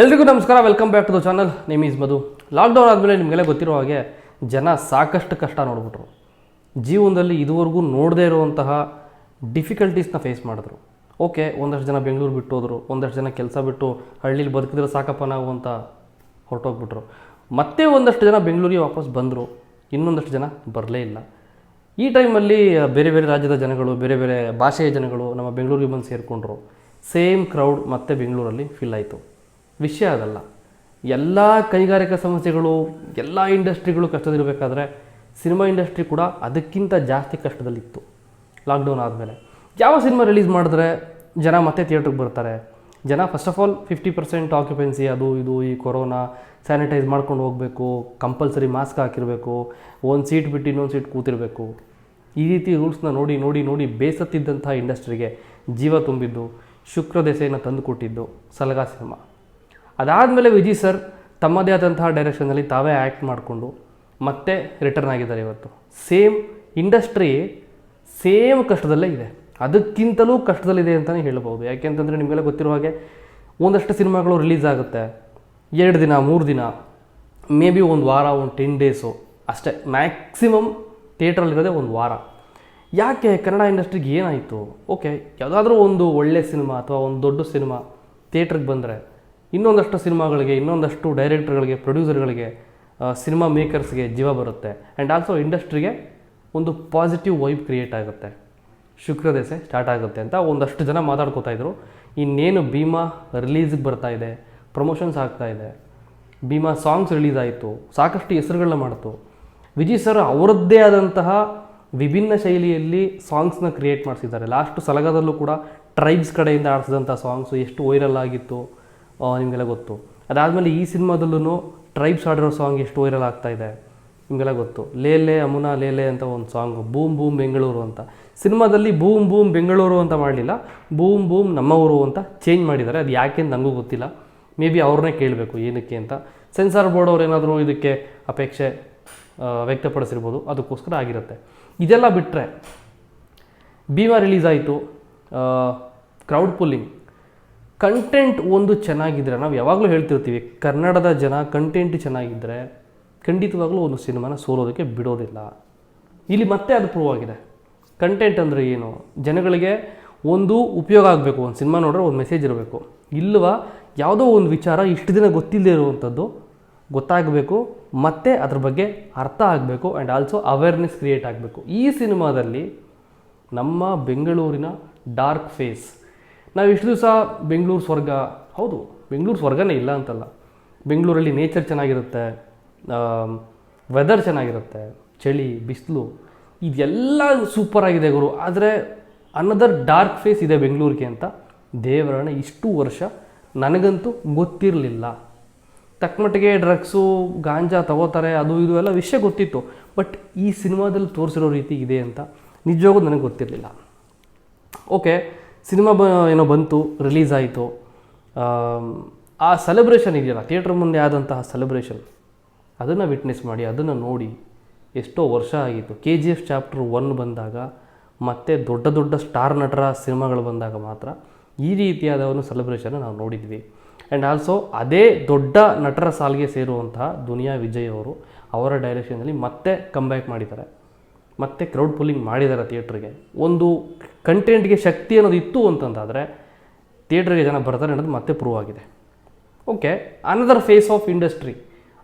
ಎಲ್ರಿಗೂ ನಮಸ್ಕಾರ welcome back to the channel name is Madhu lockdown ಆದಮೇಲೆ ನಿಮಗೆಲ್ಲ ಗೊತ್ತಿರೋ ಹಾಗೆ ಜನ ಸಾಕಷ್ಟು ಕಷ್ಟ ನೋಡ್ಬಿಟ್ರು. ಜೀವನದಲ್ಲಿ ಇದುವರೆಗೂ ನೋಡದೇ ಇರುವಂತಹ ಡಿಫಿಕಲ್ಟೀಸ್ನ ಫೇಸ್ ಮಾಡಿದ್ರು. ಓಕೆ ಒಂದಷ್ಟು ಜನ ಬೆಂಗಳೂರು ಬಿಟ್ಟು ಹೋದರು, ಒಂದಷ್ಟು ಜನ ಕೆಲಸ ಬಿಟ್ಟು ಹಳ್ಳಿಲಿ ಬದುಕಿದ್ರೆ ಸಾಕಪ್ಪ ನಾವು ಅಂತ ಹೊರಟೋಗ್ಬಿಟ್ರು. ಮತ್ತೆ ಒಂದಷ್ಟು ಜನ ಬೆಂಗಳೂರಿಗೆ ವಾಪಸ್ ಬಂದರು, ಇನ್ನೊಂದಷ್ಟು ಜನ ಬರಲೇ ಇಲ್ಲ. ಈ ಟೈಮಲ್ಲಿ ಬೇರೆ ಬೇರೆ ರಾಜ್ಯದ ಜನಗಳು, ಬೇರೆ ಬೇರೆ ಭಾಷೆಯ ಜನಗಳು ನಮ್ಮ ಬೆಂಗಳೂರಿಗೆ ಬಂದು ಸೇರಿಕೊಂಡ್ರು. ಸೇಮ್ ಕ್ರೌಡ್ ಮತ್ತೆ ಬೆಂಗಳೂರಲ್ಲಿ ಫಿಲ್ ಆಯಿತು. ವಿಷಯ ಅದಲ್ಲ. ಎಲ್ಲ ಕೈಗಾರಿಕಾ ಸಮಸ್ಯೆಗಳು ಎಲ್ಲ ಇಂಡಸ್ಟ್ರಿಗಳು ಕಷ್ಟದಲ್ಲಿರಬೇಕಾದ್ರೆ ಸಿನಿಮಾ ಇಂಡಸ್ಟ್ರಿ ಕೂಡ ಅದಕ್ಕಿಂತ ಜಾಸ್ತಿ ಕಷ್ಟದಲ್ಲಿತ್ತು ಲಾಕ್ಡೌನ್ ಆದಮೇಲೆ. ಯಾವ ಸಿನಿಮಾ ರಿಲೀಸ್ ಮಾಡಿದ್ರೆ ಜನ ಮತ್ತೆ ಥಿಯೇಟ್ರಿಗೆ ಬರ್ತಾರೆ? ಜನ first of all fifty percent occupancy ಅದು ಇದು ಈ ಕೊರೋನಾ ಸ್ಯಾನಿಟೈಸ್ ಮಾಡ್ಕೊಂಡು ಹೋಗಬೇಕು ಕಂಪಲ್ಸರಿ ಮಾಸ್ಕ್ ಹಾಕಿರಬೇಕು, ಒಂದು ಸೀಟ್ ಬಿಟ್ಟು ಇನ್ನೊಂದು ಸೀಟ್ ಕೂತಿರಬೇಕು. ಈ ರೀತಿ ರೂಲ್ಸ್ನ ನೋಡಿ ನೋಡಿ ನೋಡಿ ಬೇಸತ್ತಿದ್ದಂಥ ಇಂಡಸ್ಟ್ರಿಗೆ ಜೀವ ತುಂಬಿದ್ದು, ಶುಕ್ರ ದೆಸೆಯನ್ನು ತಂದು ಕೊಟ್ಟಿದ್ದು ಸಲಗಾ ಸಿನಿಮಾ. ಅದಾದಮೇಲೆ ವಿಜಿ ಸರ್ ತಮ್ಮದೇ ಆದಂತಹ ಡೈರೆಕ್ಷನಲ್ಲಿ ತಾವೇ ಆ್ಯಕ್ಟ್ ಮಾಡಿಕೊಂಡು ಮತ್ತೆ ರಿಟರ್ನ್ ಆಗಿದ್ದಾರೆ ಇವತ್ತು. ಸೇಮ್ ಇಂಡಸ್ಟ್ರಿ ಸೇಮ್ ಕಷ್ಟದಲ್ಲೇ ಇದೆ. ಅದಕ್ಕಿಂತಲೂ ಕಷ್ಟದಲ್ಲಿದೆ ಅಂತಲೇ ಹೇಳ್ಬೋದು ಯಾಕೆಂತಂದರೆ ನಿಮಗೆಲ್ಲ ಗೊತ್ತಿರೋ ಹಾಗೆ ಒಂದಷ್ಟು ಸಿನಿಮಾಗಳು ರಿಲೀಸ್ ಆಗುತ್ತೆ. ಎರಡು ದಿನ, ಮೂರು ದಿನ ಮೇ ಬಿ ಒಂದು ವಾರ, ಒಂದು ಟೆನ್ ಡೇಸು ಅಷ್ಟೇ. ಮ್ಯಾಕ್ಸಿಮಮ್ ಥಿಯೇಟ್ರಲ್ಲಿರೋದೇ ಒಂದು ವಾರ. ಯಾಕೆ ಕನ್ನಡ ಇಂಡಸ್ಟ್ರಿಗೆ ಏನಾಯಿತು? ಓಕೆ ಯಾವುದಾದ್ರೂ ಒಂದು ಒಳ್ಳೆ ಸಿನಿಮಾ ಅಥವಾ ಒಂದು ದೊಡ್ಡ ಸಿನಿಮಾ ಥಿಯೇಟ್ರಿಗೆ ಬಂದರೆ ಇನ್ನೊಂದಷ್ಟು ಸಿನಿಮಾಗಳಿಗೆ, ಇನ್ನೊಂದಷ್ಟು ಡೈರೆಕ್ಟರ್ಗಳಿಗೆ, ಪ್ರೊಡ್ಯೂಸರ್ಗಳಿಗೆ ಸಿನಿಮಾ ಮೇಕರ್ಸ್ಗೆ ಜೀವ ಬರುತ್ತೆ. ಆ್ಯಂಡ್ ಆಲ್ಸೋ ಇಂಡಸ್ಟ್ರಿಗೆ ಒಂದು ಪಾಸಿಟಿವ್ ವೈಬ್ ಕ್ರಿಯೇಟ್ ಆಗುತ್ತೆ. ಶುಕ್ರ ದೆಸೆ ಸ್ಟಾರ್ಟ್ ಆಗುತ್ತೆ ಅಂತ ಒಂದಷ್ಟು ಜನ ಮಾತಾಡ್ಕೋತಾ ಇದ್ರು. ಇನ್ನೇನು ಭೀಮಾ ರಿಲೀಸ್ಗೆ ಬರ್ತಾ ಇದೆ ಪ್ರಮೋಷನ್ಸ್ ಆಗ್ತಾ ಇದೆ. ಭೀಮಾ ಸಾಂಗ್ಸ್ ರಿಲೀಸ್ ಆಯಿತು, ಸಾಕಷ್ಟು ಹೆಸರುಗಳನ್ನ ಮಾಡ್ತು. ವಿಜಯ್ ಸರ್ ಅವರದ್ದೇ ಆದಂತಹ ವಿಭಿನ್ನ ಶೈಲಿಯಲ್ಲಿ ಸಾಂಗ್ಸ್ನ ಕ್ರಿಯೇಟ್ ಮಾಡಿಸಿದ್ದಾರೆ. ಲಾಸ್ಟ್ ಸಲಗದಲ್ಲೂ ಕೂಡ ಟ್ರೈಬ್ಸ್ ಕಡೆಯಿಂದ ಆಡಿಸಿದಂಥ ಸಾಂಗ್ಸು ಎಷ್ಟು ವೈರಲ್ ಆಗಿತ್ತು. ನಿಮಗೆಲ್ಲ ಗೊತ್ತು. ಅದಾದಮೇಲೆ ಈ ಸಿನಿಮಾದಲ್ಲೂ ಟ್ರೈಬ್ಸ್ ಆಡಿರೋ ಸಾಂಗ್ ಎಷ್ಟು ವೈರಲ್ ಆಗ್ತಾ ಇದೆ. ನಿಮಗೆಲ್ಲ ಗೊತ್ತು. ಲೇಲೆ ಅಮುನಾ ಲೇಲೆ ಅಂತ ಒಂದು ಸಾಂಗ್ ಬೂಮ್ ಬೂಮ್ ಬೆಂಗಳೂರು ಅಂತ. ಸಿನಿಮಾದಲ್ಲಿ ಬೂಮ್ ಬೂಮ್ ಬೆಂಗಳೂರು ಅಂತ ಮಾಡಲಿಲ್ಲ. ಬೂಮ್ ಬೂಮ್ ನಮ್ಮ ಊರು ಅಂತ ಚೇಂಜ್ ಮಾಡಿದ್ದಾರೆ. ಅದು ಯಾಕೆ ಅಂತ ನನಗೂ ಗೊತ್ತಿಲ್ಲ. ಮೇ ಬಿ ಅವ್ರನ್ನೇ ಕೇಳಬೇಕು ಏನಕ್ಕೆ ಅಂತ. ಸೆನ್ಸಾರ್ ಬೋರ್ಡ್ ಅವ್ರು ಏನಾದರೂ ಇದಕ್ಕೆ ಅಪೇಕ್ಷೆ ವ್ಯಕ್ತಪಡಿಸಿರ್ಬೋದು. ಅದಕ್ಕೋಸ್ಕರ ಆಗಿರುತ್ತೆ. ಇದೆಲ್ಲ ಬಿಟ್ಟರೆ ಭೀಮಾ ರಿಲೀಸ್ ಆಯಿತು. ಕ್ರೌಡ್ ಪುಲ್ಲಿಂಗ್ ಕಂಟೆಂಟ್ ಒಂದು ಚೆನ್ನಾಗಿದ್ದರೆ ನಾವು ಯಾವಾಗಲೂ ಹೇಳ್ತಿರ್ತೀವಿ, ಕನ್ನಡದ ಜನ ಕಂಟೆಂಟ್ ಚೆನ್ನಾಗಿದ್ದರೆ ಖಂಡಿತವಾಗಲೂ ಒಂದು ಸಿನಿಮಾನ ಸೋಲೋದಕ್ಕೆ ಬಿಡೋದಿಲ್ಲ. ಇಲ್ಲಿ ಮತ್ತೆ ಅದು ಪ್ರೂವ್ ಆಗಿದೆ. ಕಂಟೆಂಟ್ ಅಂದರೆ ಏನು? ಜನಗಳಿಗೆ ಒಂದು ಉಪಯೋಗ ಆಗಬೇಕು, ಒಂದು ಸಿನಿಮಾ ನೋಡ್ರೆ ಒಂದು ಮೆಸೇಜ್ ಇರಬೇಕು. ಇಲ್ಲವ ಯಾವುದೋ ಒಂದು ವಿಚಾರ ಇಷ್ಟು ದಿನ ಗೊತ್ತಿಲ್ಲದೆ ಇರುವಂಥದ್ದು ಗೊತ್ತಾಗಬೇಕು, ಮತ್ತು ಅದ್ರ ಬಗ್ಗೆ ಅರ್ಥ ಆಗಬೇಕು ಆ್ಯಂಡ್ ಆಲ್ಸೋ ಅವೇರ್ನೆಸ್ ಕ್ರಿಯೇಟ್ ಆಗಬೇಕು. ಈ ಸಿನಿಮಾದಲ್ಲಿ ನಮ್ಮ ಬೆಂಗಳೂರಿನ ಡಾರ್ಕ್ ಫೇಸ್ ನಾವು ಇಷ್ಟು ದಿವಸ ಬೆಂಗಳೂರು ಸ್ವರ್ಗ, ಹೌದು, ಬೆಂಗಳೂರು ಸ್ವರ್ಗನೇ ಇಲ್ಲ ಅಂತಲ್ಲ. ಬೆಂಗಳೂರಲ್ಲಿ ನೇಚರ್ ಚೆನ್ನಾಗಿರುತ್ತೆ ವೆದರ್ ಚೆನ್ನಾಗಿರುತ್ತೆ, ಚಳಿ, ಬಿಸಿಲು, ಇದೆಲ್ಲ ಸೂಪರ್ ಆಗಿದೆ ಗುರು. ಆದರೆ ಅನದರ್ ಡಾರ್ಕ್ ಫೇಸ್ ಇದೆ ಬೆಂಗಳೂರಿಗೆ ಅಂತ. ದೇವರಣ ಇಷ್ಟು ವರ್ಷ ನನಗಂತೂ ಗೊತ್ತಿರಲಿಲ್ಲ. ತಕ್ಕಮಟ್ಟಿಗೆ ಡ್ರಗ್ಸು ಗಾಂಜಾ ತಗೋತಾರೆ, ಅದು ಇದು ಎಲ್ಲ ವಿಷಯ ಗೊತ್ತಿತ್ತು. ಬಟ್ ಈ ಸಿನಿಮಾದಲ್ಲಿ ತೋರಿಸಿರೋ ರೀತಿ ಇದೆ ಅಂತ ನಿಜವಾಗೂ ನನಗೆ ಗೊತ್ತಿರಲಿಲ್ಲ. ಓಕೆ ಸಿನಿಮಾ ಬ ಏನೋ ಬಂತು ರಿಲೀಸ್ ಆಯಿತು. ಆ ಸೆಲೆಬ್ರೇಷನ್ ಇದೆಯಲ್ಲ ಥಿಯೇಟ್ರ್ ಮುಂದೆ ಆದಂತಹ ಸೆಲೆಬ್ರೇಷನ್ ಅದನ್ನು ವಿಟ್ನೆಸ್ ಮಾಡಿ, ಅದನ್ನು ನೋಡಿ ಎಷ್ಟೋ ವರ್ಷ ಆಗಿತ್ತು. K G F chapter one ಬಂದಾಗ ಮತ್ತು ದೊಡ್ಡ ದೊಡ್ಡ ಸ್ಟಾರ್ ನಟರ ಸಿನಿಮಾಗಳು ಬಂದಾಗ ಮಾತ್ರ ಈ ರೀತಿಯಾದ ಒಂದು ಸೆಲೆಬ್ರೇಷನ್ ನಾವು ನೋಡಿದ್ವಿ. ಆ್ಯಂಡ್ ಆಲ್ಸೋ ಅದೇ ದೊಡ್ಡ ನಟರ ಸಾಲಿಗೆ ಸೇರುವಂತಹ ದುನಿಯಾ ವಿಜಯ್ ಅವರು ಅವರ ಡೈರೆಕ್ಷನಲ್ಲಿ ಮತ್ತೆ ಕಮ್ಬ್ಯಾಕ್ ಮಾಡಿದ್ದಾರೆ. ಮತ್ತೆ ಕ್ರೌಡ್ ಪುಲ್ಲಿಂಗ್ ಮಾಡಿದ್ದಾರೆ ಥಿಯೇಟ್ರಿಗೆ ಒಂದು ಕಂಟೆಂಟ್ಗೆ ಶಕ್ತಿ ಅನ್ನೋದು ಇತ್ತು ಅಂತಂದಾದರೆ ಥಿಯೇಟ್ರಿಗೆ ಜನ ಬರ್ತಾರೆ ಅನ್ನೋದು ಮತ್ತೆ ಪ್ರೂವ್ ಆಗಿದೆ. Okay another face of industry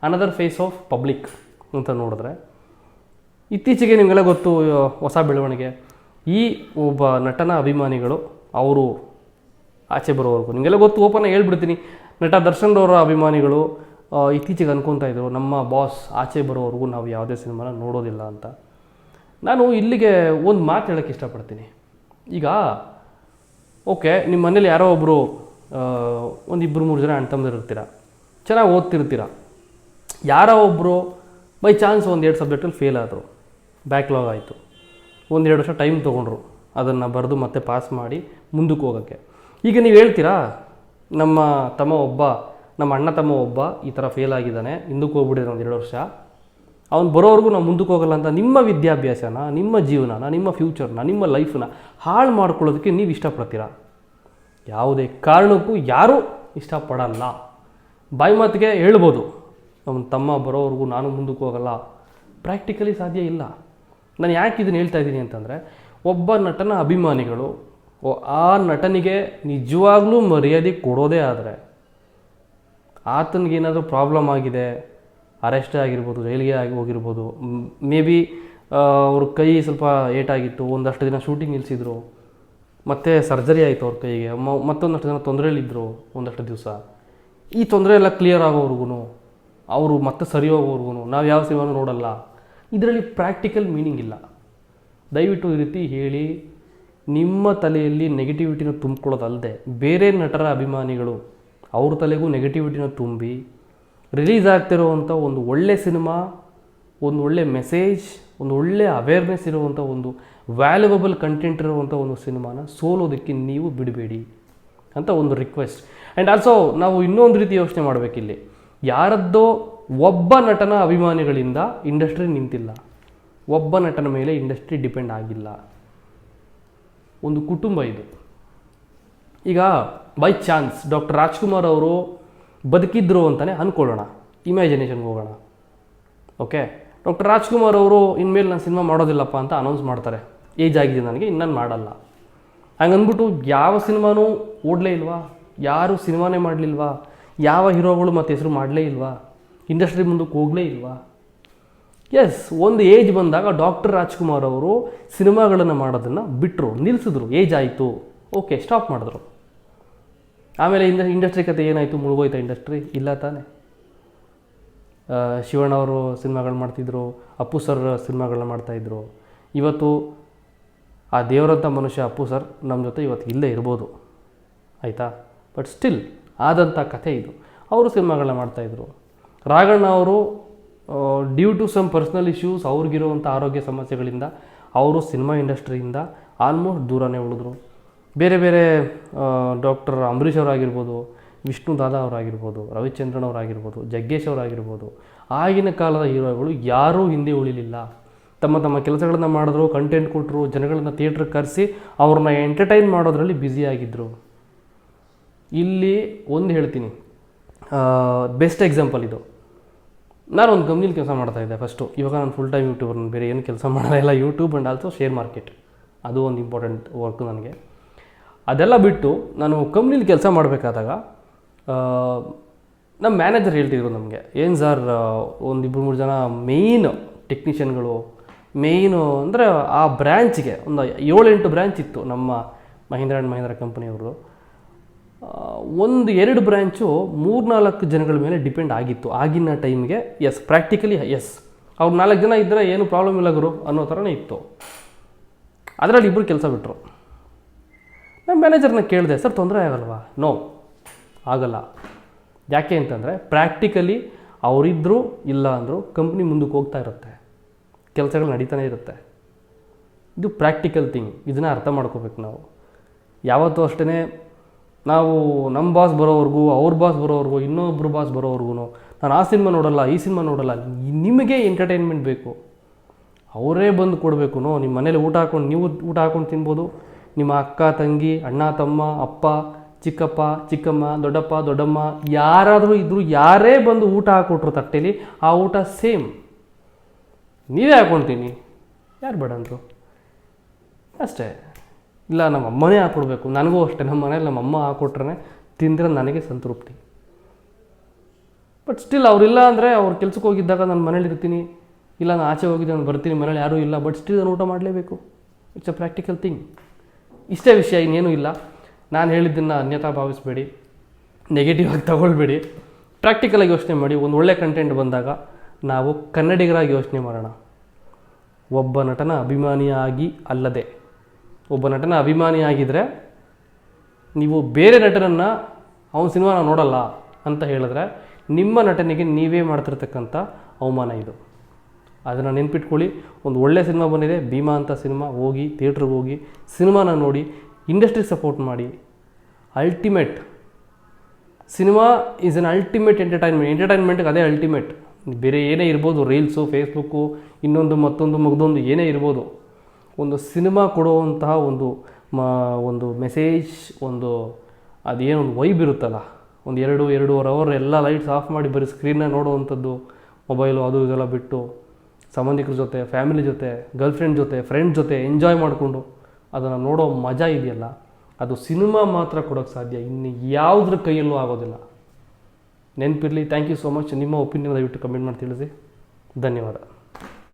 another face of public ಅಂತ ನೋಡಿದ್ರೆ ಇತ್ತೀಚೆಗೆ ನಿಮಗೆಲ್ಲ ಗೊತ್ತು ಹೊಸ ಬೆಳವಣಿಗೆ. ಈ ಒಬ್ಬ ನಟನ ಅಭಿಮಾನಿಗಳು ಅವರು ಆಚೆ ಬರೋವರೆಗೂ ನಿಮಗೆಲ್ಲ ಗೊತ್ತು ಓಪನ್ ಹೇಳ್ಬಿಡ್ತೀನಿ. ನಟ ದರ್ಶನ್ರವರ ಅಭಿಮಾನಿಗಳು ಆ, ಇತ್ತೀಚೆಗೆ ಅನ್ಕೊತಾ ಇದ್ರು ನಮ್ಮ ಬಾಸ್ ಆಚೆ ಬರೋವರೆಗೂ ನಾವು ಯಾವುದೇ ಸಿನಿಮಾನ ನೋಡೋದಿಲ್ಲ ಅಂತ. ನಾನು ಇಲ್ಲಿಗೆ ಒಂದು ಮಾತು ಹೇಳೋಕ್ಕೆ ಇಷ್ಟಪಡ್ತೀನಿ. ಈಗ, ಓಕೆ ನಿಮ್ಮ ಮನೇಲಿ ಯಾರೋ ಒಬ್ಬರು ಒಂದು ಇಬ್ಬರು ಮೂರು ಜನ ಅಣ್ಣ ಚೆನ್ನಾಗಿ ಓದ್ತಿರ್ತೀರ? ಯಾರೋ ಒಬ್ಬರು ಬೈ ಚಾನ್ಸ್ ಒಂದು ಎರಡು ಸಬ್ಜೆಕ್ಟಲ್ಲಿ ಫೇಲ್ ಆದರು. ಬ್ಯಾಕ್ಲಾಗ್ ಆಯಿತು. ಒಂದೆರಡು ವರ್ಷ ಟೈಮ್ ತೊಗೊಂಡ್ರು. ಅದನ್ನು ಬರೆದು ಮತ್ತೆ ಪಾಸ್ ಮಾಡಿ ಮುಂದಕ್ಕೆ ಹೋಗೋಕ್ಕೆ. ಈಗ ನೀವು ಹೇಳ್ತೀರಾ, ನಮ್ಮ ತಮ್ಮ ಒಬ್ಬ, ನಮ್ಮ ಅಣ್ಣ ತಮ್ಮ ಒಬ್ಬ ಈ ಥರ ಫೇಲ್ ಆಗಿದ್ದಾನೆ, ಹಿಂದಕ್ಕೆ ಹೋಗ್ಬಿಟ್ಟಿದ್ದಾನೆ ಎರಡು ವರ್ಷ. ಅವ್ನು ಬರೋವರೆಗೂ ನಾವು ಮುಂದಕ್ಕೆ ಹೋಗಲ್ಲ ಅಂತ ನಿಮ್ಮ ವಿದ್ಯಾಭ್ಯಾಸನ, ನಿಮ್ಮ ಜೀವನನ, ನಿಮ್ಮ ಫ್ಯೂಚರ್ನ ನಿಮ್ಮ ಲೈಫನ್ನ ಹಾಳು ಮಾಡ್ಕೊಳ್ಳೋದಕ್ಕೆ ನೀವು ಇಷ್ಟಪಡ್ತೀರಾ? ಯಾವುದೇ ಕಾರಣಕ್ಕೂ ಯಾರೂ ಇಷ್ಟಪಡಲ್ಲ. ಬಾಯಿ ಮಾತಿಗೆ ಹೇಳ್ಬೋದು. ನಮ್ಮ ತಮ್ಮ ಬರೋವರೆಗೂ ನಾನು ಮುಂದಕ್ಕೆ ಹೋಗಲ್ಲ. ಪ್ರಾಕ್ಟಿಕಲಿ ಸಾಧ್ಯ ಇಲ್ಲ. ನಾನು ಯಾಕೆ ಇದನ್ನು ಹೇಳ್ತಾ ಇದ್ದೀನಿ ಅಂತಂದರೆ, ಒಬ್ಬ ನಟನ ಅಭಿಮಾನಿಗಳು ಆ ನಟನಿಗೆ ನಿಜವಾಗ್ಲೂ ಮರ್ಯಾದೆ ಕೊಡೋದೇ ಆದರೆ, ಆತನಿಗೇನಾದರೂ ಪ್ರಾಬ್ಲಮ್ ಆಗಿದೆ ಅರೆಸ್ಟ್ ಆಗಿರ್ಬೋದು, ಜೈಲಿಗೆ ಆಗಿ ಹೋಗಿರ್ಬೋದು. ಮೇ ಬಿ ಅವ್ರ ಕೈ ಸ್ವಲ್ಪ ಏಟಾಗಿತ್ತು, ಒಂದಷ್ಟು ದಿನ ಶೂಟಿಂಗ್ ನಿಲ್ಲಿಸಿದ್ರು ಮತ್ತೆ ಸರ್ಜರಿ ಆಯಿತು ಅವ್ರ ಕೈಗೆ. ಮತ್ತೊಂದಷ್ಟು ಜನ ತೊಂದರೆಯಲ್ಲಿದ್ದರು ಒಂದಷ್ಟು ದಿವಸ. ಈ ತೊಂದರೆ ಎಲ್ಲ ಕ್ಲಿಯರ್ ಆಗೋವರೆಗೂ ಅವರು ಮತ್ತೆ ಸರಿ ಹೋಗೋವರೆಗೂ ನಾವು ಯಾವ ಸಿನಿಮಾನು ನೋಡಲ್ಲ. ಇದರಲ್ಲಿ ಪ್ರಾಕ್ಟಿಕಲ್ ಮೀನಿಂಗ್ ಇಲ್ಲ. ದಯವಿಟ್ಟು ಈ ರೀತಿ ಹೇಳಿ, ನಿಮ್ಮ ತಲೆಯಲ್ಲಿ ನೆಗೆಟಿವಿಟಿನ ತುಂಬಿಕೊಳ್ಳೋದಲ್ಲದೆ ಬೇರೆ ನಟರ ಅಭಿಮಾನಿಗಳು ಅವ್ರ ತಲೆಗೂ ನೆಗೆಟಿವಿಟಿನ ತುಂಬಿ ರಿಲೀಸ್ ಆಗ್ತಿರುವಂಥ ಒಂದು ಒಳ್ಳೆ ಸಿನಿಮಾ, ಒಂದು ಒಳ್ಳೆ ಮೆಸೇಜ್, ಒಂದು ಒಳ್ಳೆ ಅವೇರ್ನೆಸ್ ಇರುವಂಥ ಒಂದು ವ್ಯಾಲ್ಯೂಬಲ್ ಕಂಟೆಂಟ್ ಇರುವಂಥ ಒಂದು ಸಿನಿಮಾನ ಸೋಲೋದಕ್ಕೆ ನೀವು ಬಿಡಬೇಡಿ ಅಂತ ಒಂದು ರಿಕ್ವೆಸ್ಟ್. ಆ್ಯಂಡ್ ಆಲ್ಸೋ ನಾವು ಇನ್ನೊಂದು ರೀತಿ ಯೋಚನೆ ಮಾಡಬೇಕಿಲ್ಲಿ. ಯಾರದ್ದೋ ಒಬ್ಬ ನಟನ ಅಭಿಮಾನಿಗಳಿಂದ ಇಂಡಸ್ಟ್ರಿ ನಿಂತಿಲ್ಲ. ಒಬ್ಬ ನಟನ ಮೇಲೆ ಇಂಡಸ್ಟ್ರಿ ಡಿಪೆಂಡ್ ಆಗಿಲ್ಲ. ಒಂದು ಕುಟುಂಬ ಇದು. ಈಗ ಬೈ ಚಾನ್ಸ್ ಡಾಕ್ಟರ್ ರಾಜ್ಕುಮಾರ್ ಅವರು ಬದುಕಿದ್ರು ಅಂತಲೇ ಅಂದ್ಕೊಳ್ಳೋಣ ಇಮ್ಯಾಜಿನೇಷನ್ಗೆ ಹೋಗೋಣ. ಓಕೆ ಡಾಕ್ಟರ್ ರಾಜ್ಕುಮಾರ್ ಅವರು, ಇನ್ಮೇಲೆ ನಾನು ಸಿನಿಮಾ ಮಾಡೋದಿಲ್ಲಪ್ಪ ಅಂತ ಅನೌನ್ಸ್ ಮಾಡ್ತಾರೆ. ಏಜ್ ಆಗಿದೆ ನನಗೆ ಇನ್ನೊಂದು ಮಾಡಲ್ಲ. ಹಂಗಂದ್ಬಿಟ್ಟು ಯಾವ ಸಿನಿಮಾನೂ ಓಡಲೇ ಇಲ್ವಾ? ಯಾರು ಸಿನಿಮಾನೇ ಮಾಡಲಿಲ್ವಾ? ಯಾವ ಹೀರೋಗಳು ಮತ್ತು ಹೆಸರು ಮಾಡಲೇ ಇಲ್ವಾ? ಇಂಡಸ್ಟ್ರಿ ಮುಂದಕ್ಕೆ ಹೋಗಲೇ ಇಲ್ವಾ? ಎಸ್ ಒಂದು ಏಜ್ ಬಂದಾಗ ಡಾಕ್ಟರ್ ರಾಜ್ಕುಮಾರ್ ಅವರು ಸಿನಿಮಾಗಳನ್ನು ಮಾಡೋದನ್ನು ಬಿಟ್ಟರು ನಿಲ್ಲಿಸಿದ್ರು ಏಜ್ ಆಯಿತು. ಓಕೆ ಸ್ಟಾಪ್ ಮಾಡಿದ್ರು. ಆಮೇಲೆ ಇಂಡ ಇಂಡಸ್ಟ್ರಿ ಕತೆ ಏನಾಯಿತು? ಮುಳುಗೋಯ್ತಾ ಇಂಡಸ್ಟ್ರಿ ಇಲ್ಲ ತಾನೆ. ಶಿವಣ್ಣವರು ಸಿನಿಮಾಗಳು ಮಾಡ್ತಿದ್ರು, ಅಪ್ಪು ಸರ್ ಸಿನಿಮಾಗಳನ್ನ ಮಾಡ್ತಾಯಿದ್ರು. ಇವತ್ತು ಆ ದೇವರಂಥ ಮನುಷ್ಯ, ಅಪ್ಪು ಸರ್ ನಮ್ಮ ಜೊತೆ ಇವತ್ತು ಇಲ್ಲೇ ಇರ್ಬೋದು. ಆಯಿತಾ? ಬಟ್ ಸ್ಟಿಲ್ ಆದಂಥ ಕಥೆ ಇದು. ಅವರು ಸಿನಿಮಾಗಳನ್ನ ಮಾಡ್ತಾಯಿದ್ರು. ರಾಘಣ್ಣ ಅವರು due to some personal issues ಅವ್ರಿಗಿರುವಂಥ ಆರೋಗ್ಯ ಸಮಸ್ಯೆಗಳಿಂದ, ಅವರು ಸಿನಿಮಾ ಇಂಡಸ್ಟ್ರಿಯಿಂದ ಆಲ್ಮೋಸ್ಟ್ ದೂರನೇ ಉಳಿದ್ರು. ಬೇರೆ ಬೇರೆ ಡಾಕ್ಟರ್ ಅಂಬರೀಷ್ ಅವರಾಗಿರ್ಬೋದು, ವಿಷ್ಣು ದಾದಾ ಅವರಾಗಿರ್ಬೋದು, ರವಿಚಂದ್ರನ್ ಅವರಾಗಿರ್ಬೋದು, ಜಗ್ಗೇಶ್ ಅವರಾಗಿರ್ಬೋದು, ಆಗಿನ ಕಾಲದ ಹೀರೋಗಳು ಯಾರೂ ಹಿಂದೆ ಉಳಿಲಿಲ್ಲ. ತಮ್ಮ ತಮ್ಮ ಕೆಲಸಗಳನ್ನು ಮಾಡಿದ್ರು ಕಂಟೆಂಟ್ ಕೊಟ್ಟರು ಜನಗಳನ್ನ ಥಿಯೇಟ್ರಿಗೆ ಕರೆಸಿ ಅವ್ರನ್ನ ಎಂಟರ್ಟೈನ್ ಮಾಡೋದ್ರಲ್ಲಿ ಬ್ಯುಸಿಯಾಗಿದ್ದರು ಇಲ್ಲಿ ಒಂದು ಹೇಳ್ತೀನಿ. ಬೆಸ್ಟ್ ಎಕ್ಸಾಂಪಲ್ ಇದು. ನಾನು ಒಂದು ಕಂಪ್ನಿಲಿ ಕೆಲಸ ಮಾಡ್ತಾ ಇದ್ದೆ ಫಸ್ಟು ಇವಾಗ ನಾನು ಫುಲ್ ಟೈಮ್ ಯೂಟ್ಯೂಬರ್ ಬೇರೆ ಏನು ಕೆಲಸ ಮಾಡಲ್ಲ YouTube and also share market ಅದು ಒಂದು ಇಂಪಾರ್ಟೆಂಟ್ ವರ್ಕ್ ನನಗೆ. ಅದೆಲ್ಲ ಬಿಟ್ಟು ನಾನು ಕಂಪ್ನೀಲಿ ಕೆಲಸ ಮಾಡಬೇಕಾದಾಗ ನಮ್ಮ ಮ್ಯಾನೇಜರ್ ಹೇಳ್ತಿದ್ರು ನಮಗೆ, ಏನು ಸರ್ ಒಂದಿಬ್ಬರು ಮೂರು ಜನ ಮೇಯ್ನ್ ಟೆಕ್ನಿಷಿಯನ್ಗಳು ಮೇಯ್ನು ಅಂದರೆ ಆ ಬ್ರ್ಯಾಂಚ್ಗೆ ಒಂದು ಏಳೆಂಟು ಬ್ರ್ಯಾಂಚ್ ಇತ್ತು ನಮ್ಮ ಮಹೀಂದ್ರ ಆ್ಯಂಡ್ ಮಹೀಂದ್ರ ಕಂಪ್ನಿಯವರು ಒಂದು ಎರಡು ಬ್ರ್ಯಾಂಚು ಮೂರ್ನಾಲ್ಕು ಜನಗಳ ಮೇಲೆ ಡಿಪೆಂಡ್ ಆಗಿತ್ತು. ಆಗಿನ ಟೈಮ್ಗೆ ಎಸ್ ಪ್ರಾಕ್ಟಿಕಲಿ ಎಸ್ ಅವ್ರು ನಾಲ್ಕು ಜನ ಇದ್ದರೆ ಏನು ಪ್ರಾಬ್ಲಮ್ ಇಲ್ಲ ಗುರು ಅನ್ನೋ ಥರನೇ ಇತ್ತು. ಅದರಲ್ಲಿ ಇಬ್ಬರು ಕೆಲಸ ಬಿಟ್ಟರು ನಾನು ಮ್ಯಾನೇಜರ್ನ ಕೇಳಿದೆ, ಸರ್, ತೊಂದರೆ ಆಗಲ್ವಾ? ನೋ ಆಗಲ್ಲ. ಯಾಕೆ ಅಂತಂದರೆ ಪ್ರಾಕ್ಟಿಕಲಿ ಅವರಿದ್ದರೂ ಇಲ್ಲ ಅಂದರೂ ಕಂಪ್ನಿ ಮುಂದಕ್ಕೆ ಹೋಗ್ತಾ ಇರುತ್ತೆ. ಕೆಲಸಗಳು ನಡೀತಾನೆ ಇರುತ್ತೆ. ಇದು ಪ್ರಾಕ್ಟಿಕಲ್ ಥಿಂಗ್ ಇದನ್ನ ಅರ್ಥ ಮಾಡ್ಕೋಬೇಕು ನಾವು. ಯಾವತ್ತೂ ಅಷ್ಟೇ ನಾವು ನಮ್ಮ ಬಾಸ್ ಬರೋವರೆಗೂ, ಅವ್ರ ಬಾಸ್ ಬರೋವರೆಗೂ ಇನ್ನೊಬ್ಬರು ಬಾಸ್ ಬರೋವರೆಗೂ ನಾನು ಆ ಸಿನಿಮಾ ನೋಡಲ್ಲ, ಈ ಸಿನಿಮಾ ನೋಡಲ್ಲ, ನಿಮಗೆ ಎಂಟರ್ಟೈನ್ಮೆಂಟ್ ಬೇಕು. ಅವರೇ ಬಂದು ಕೊಡಬೇಕು ನಿಮ್ಮ ಮನೇಲಿ ಊಟ ಹಾಕೊಂಡು, ನೀವು ಊಟ ಹಾಕೊಂಡು ತಿನ್ಬೋದು. ನಿಮ್ಮ ಅಕ್ಕ, ತಂಗಿ, ಅಣ್ಣ, ತಮ್ಮ, ಅಪ್ಪ, ಚಿಕ್ಕಪ್ಪ, ಚಿಕ್ಕಮ್ಮ, ದೊಡ್ಡಪ್ಪ, ದೊಡ್ಡಮ್ಮ, ಯಾರಾದರೂ ಇದ್ದರೂ ಯಾರೇ ಬಂದು ಊಟ ಹಾಕ್ಕೊಟ್ರು ತಟ್ಟೆಲಿ, ಆ ಊಟ ಸೇಮ್. ನೀವೇ ಹಾಕೊಳ್ತೀನಿ. ಯಾರು ಬೇಡ ಅಂದರು? ಅಷ್ಟೇ. ಇಲ್ಲ, ನಮ್ಮ ಅಮ್ಮನೇ ಹಾಕ್ಕೊಡ್ಬೇಕು ನನಗೂ ಅಷ್ಟೇ. ನಮ್ಮ ಮನೇಲಿ ನಮ್ಮ ಅಮ್ಮ ಹಾಕ್ಕೊಟ್ರೆ ತಿಂದರೆ ನನಗೆ ಸಂತೃಪ್ತಿ. ಬಟ್ ಸ್ಟಿಲ್ ಅವರಿಲ್ಲ ಅಂದರೆ ಅವ್ರ ಕೆಲ್ಸಕ್ಕೆ ಹೋಗಿದ್ದಾಗ ನಾನು ಮನೇಲಿ ಇರ್ತೀನಿ. ಇಲ್ಲ, ನಾನು ಆಚೆ ಹೋಗಿದ್ದೆ, ನಾನು ಬರ್ತೀನಿ, ಮನೇಲಿ ಯಾರೂ ಇಲ್ಲ. ಬಟ್ ಸ್ಟಿಲ್ ನಾನು ಊಟ ಮಾಡಲೇಬೇಕು. ಇಟ್ಸ್ ಅ ಪ್ರಾಕ್ಟಿಕಲ್ ಥಿಂಗ್ ಇಷ್ಟೇ ವಿಷಯ ಇನ್ನೇನೂ ಇಲ್ಲ. ನಾನು ಹೇಳಿದ್ದನ್ನು ಅನ್ಯತಾ ಭಾವಿಸ್ಬೇಡಿ. ನೆಗೆಟಿವ್ ಆಗಿ ತಗೊಳ್ಬೇಡಿ. ಪ್ರಾಕ್ಟಿಕಲಾಗಿ ಯೋಚನೆ ಮಾಡಿ. ಒಂದು ಒಳ್ಳೆ ಕಂಟೆಂಟ್ ಬಂದಾಗ ನಾವು ಕನ್ನಡಿಗರಾಗಿ ಯೋಚನೆ ಮಾಡೋಣ. ಒಬ್ಬ ನಟನ ಅಭಿಮಾನಿಯಾಗಿ ಅಲ್ಲದೆ. ಒಬ್ಬ ನಟನ ಅಭಿಮಾನಿಯಾಗಿದ್ದರೆ ನೀವು ಬೇರೆ ನಟನನ್ನು ಅವನ ಸಿನಿಮಾ ನೋಡಲ್ಲ ಅಂತ ಹೇಳಿದ್ರೆ ನಿಮ್ಮ ನಟನೆಗೆ ನೀವೇ ಮಾಡ್ತಿರ್ತಕ್ಕಂಥ ಅವಮಾನ ಇದು. ಅದನ್ನು ನೆನ್ಪಿಟ್ಕೊಳ್ಳಿ. ಒಂದು ಒಳ್ಳೆ ಸಿನಿಮಾ ಬಂದಿದೆ, ಭೀಮಾ ಅಂತ ಸಿನಿಮಾ. ಹೋಗಿ, ಥಿಯೇಟ್ರಿಗೆ ಹೋಗಿ, ಸಿನಿಮಾನ ನೋಡಿ ಇಂಡಸ್ಟ್ರಿಗೆ ಸಪೋರ್ಟ್ ಮಾಡಿ. Ultimate cinema is an ultimate entertainment ಎಂಟರ್ಟೈನ್ಮೆಂಟ್ಗೆ ಅದೇ ಅಲ್ಟಿಮೇಟ್ ಬೇರೆ ಏನೇ ಇರ್ಬೋದು ರೀಲ್ಸು ಫೇಸ್ಬುಕ್ಕು ಇನ್ನೊಂದು, ಮತ್ತೊಂದು, ಮುಗ್ದೊಂದು, ಏನೇ ಇರ್ಬೋದು. ಒಂದು ಸಿನಿಮಾ ಕೊಡುವಂತಹ ಒಂದು ಮ, ಒಂದು ಮೆಸೇಜ್ ಒಂದು ಅದೇನೊಂದು ವೈಬ್ ಇರುತ್ತಲ್ಲ. ಒಂದು ಎರಡು, ಎರಡೂವರೆ ಅವರ್ ಎಲ್ಲ ಲೈಟ್ಸ್ ಆಫ್ ಮಾಡಿ ಬರೀ ಸ್ಕ್ರೀನ್ನ ನೋಡುವಂಥದ್ದು ಮೊಬೈಲು ಅದು ಇದೆಲ್ಲ ಬಿಟ್ಟು. ಸಂಬಂಧಿಕರ ಜೊತೆ ಫ್ಯಾಮಿಲಿ ಜೊತೆ ಗರ್ಲ್ಫ್ರೆಂಡ್ ಜೊತೆ ಫ್ರೆಂಡ್ ಜೊತೆ ಎಂಜಾಯ್ ಮಾಡಿಕೊಂಡು ಅದನ್ನು ನೋಡೋ ಮಜಾ ಇದೆಯಲ್ಲ? ಅದು ಸಿನಿಮಾ ಮಾತ್ರ ಕೊಡೋಕ್ಕೆ ಸಾಧ್ಯ. ಇನ್ನು ಯಾವುದ್ರ ಕೈಯಲ್ಲೂ ಆಗೋದಿಲ್ಲ. ನೆನಪಿರಲಿ. ಥ್ಯಾಂಕ್ ಯು ಸೋ ಮಚ್ ನಿಮ್ಮ ಒಪಿನಿಯನ್ ದಯವಿಟ್ಟು ಕಮೆಂಟ್ ಮಾಡಿ ತಿಳಿಸಿ ಧನ್ಯವಾದ.